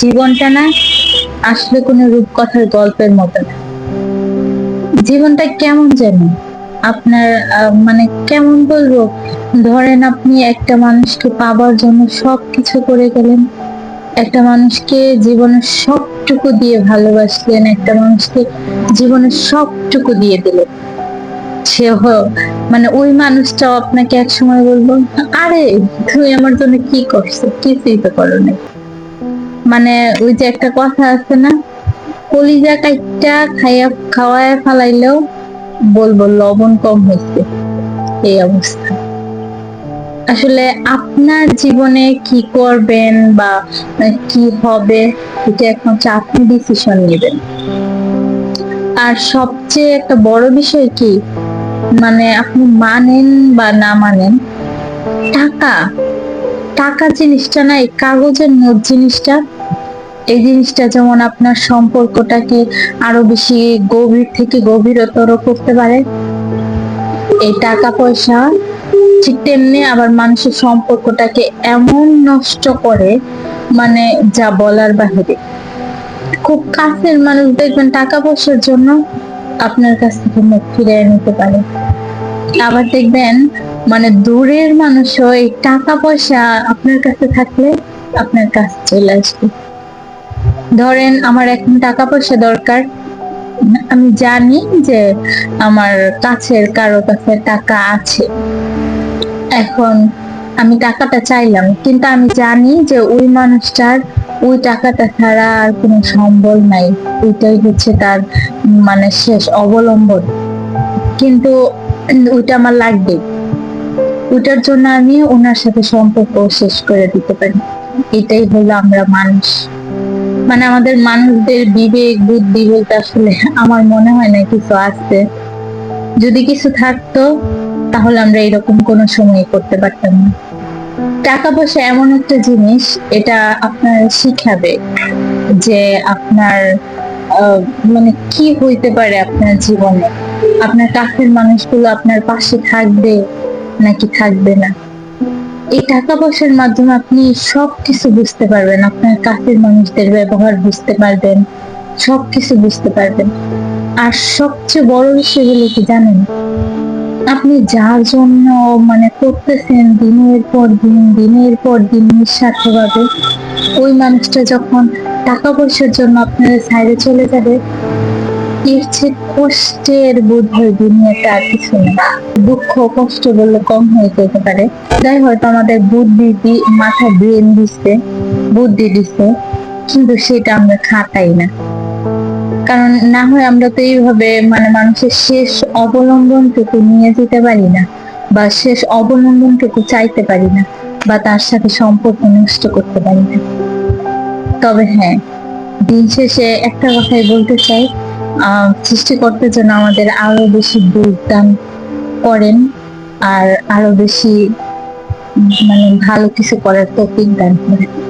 জীবনটা না আসলে কোনো রূপকথার গল্পের মতো না। জীবনটা কেমন যেন আপনার মানে কেমন বলব? ধরেন আপনি একটা মানুষকে পাবার জন্য সব কিছু করে গেলেন। একটা মানুষকে জীবনের সবটুকু দিয়ে ভালোবাসলেন। একটা মানুষকে জীবনের সবটুকু দিয়ে দিলেন। সে মানে ওই মানুষটাও আপনাকে এক সময় বলব, আরে তুমি আমার জন্য কি করছ কিছুই তো করো নাই। মানে ওই যে একটা কথা আছে না, কলিজা কাইটা খাইয়া খাওয়ায় ফালাইলেও বলব লবণ কম হয়েছে এই অবস্থা। আসলে আপনার জীবনে কি করবেন বা কি হবে, এটা একমাত্র আপনি ডিসিশন নেবেন। আর সবচেয়ে একটা বড় বিষয় কি মানে আপনি মানেন বা না মানেন, টাকা। টাকা জিনিসটা না, এই কাগজের নোট জিনিসটা, এই জিনিসটা যেমন আপনার সম্পর্কটাকে আরও বেশি গভীর থেকে গভীরতর করতে পারে। এই টাকা পয়সা ঠিক তেমনি আবার মানুষের সম্পর্কটাকে এমন নষ্ট করে মানে যা বলার বাহিরে। খুব কাছের মানুষ দেখবেন টাকা পয়সার জন্য আপনার কাছ থেকে মুখ ফিরিয়ে নিতে পারে। আবার দেখবেন মানে দূরের মানুষও এই টাকা পয়সা আপনার কাছে থাকলে আপনার কাছে চলে আসবে। ধরেন আমার এখন টাকা পয়সা দরকার। আমি জানি যে আমার কাছের কারও কাছে টাকা আছে। এখন আমি টাকাটা চাইলাম, কিন্তু আমি জানি যে ওই মানুষটার ওই টাকাটা ছাড়া আর কোনো সম্বল নাই। ওইটাই হচ্ছে তার মানে শেষ অবলম্বন। কিন্তু ওইটা আমার লাগবে। ওইটার জন্য আমি ওনার সাথে সম্পর্ক শেষ করে দিতে পারি। এটাই হলো আমরা মানুষ। মানে আমাদের মানুষদের বিবেক, বুদ্ধি বলতে আসলে আমার মনে হয় না কিছু আছে। যদি কিছু থাকতো, তাহলে আমরা এরকম কোনো সময় করতে পারতাম না। টাকা পয়সা এমন একটা জিনিস, এটা আপনার শিখাবে যে আপনার মানে কি হইতে পারে আপনার জীবনে। আপনার কাছের মানুষগুলো আপনার পাশে থাকবে। নাকি থাকবে না। এই টাকা পয়সার মাধ্যমে আপনি সবকিছু বুঝতে পারবেন। আপনার কাছের মানুষদের ব্যবহার বুঝতে পারবেন। সবকিছু বুঝতে পারবেন। আর সবচেয়ে বড় বিষয় হলো কি জানেন? আপনি যার জন্য মানে করতেছেন দিনের পর দিন, দিনের পর দিন নিঃস্বার্থভাবে, ওই মানুষটা যখন টাকা পয়সার জন্য আপনার সাইডে চলে যাবে এর চেয়ে কষ্টের বোধ হয় দুনিয়াতে আর কিছু দুঃখ, কষ্ট বললে কম হয়ে যেতে পারে। হয়তো আমাদের বুদ্ধি মাথায় ব্রেন দিচ্ছে বুদ্ধি দিচ্ছে কিন্তু সেটা আমরা খাটাই না। কারণ না হয় আমরা তো এইভাবে মানে মানুষের শেষ অবলম্বনটুকু নিয়ে যেতে পারি না, বা শেষ অবলম্বনটুকু চাইতে পারি না, বা তার সাথে সম্পর্ক নষ্ট করতে পারি না। তবে হ্যাঁ দিন শেষে একটা কথাই বলতে চাই সৃষ্টিকর্তা জন্য আমাদের আরও বেশি যোগদান করেন আর আরও বেশি মানে ভালো কিছু করার তৌফিক দান করেন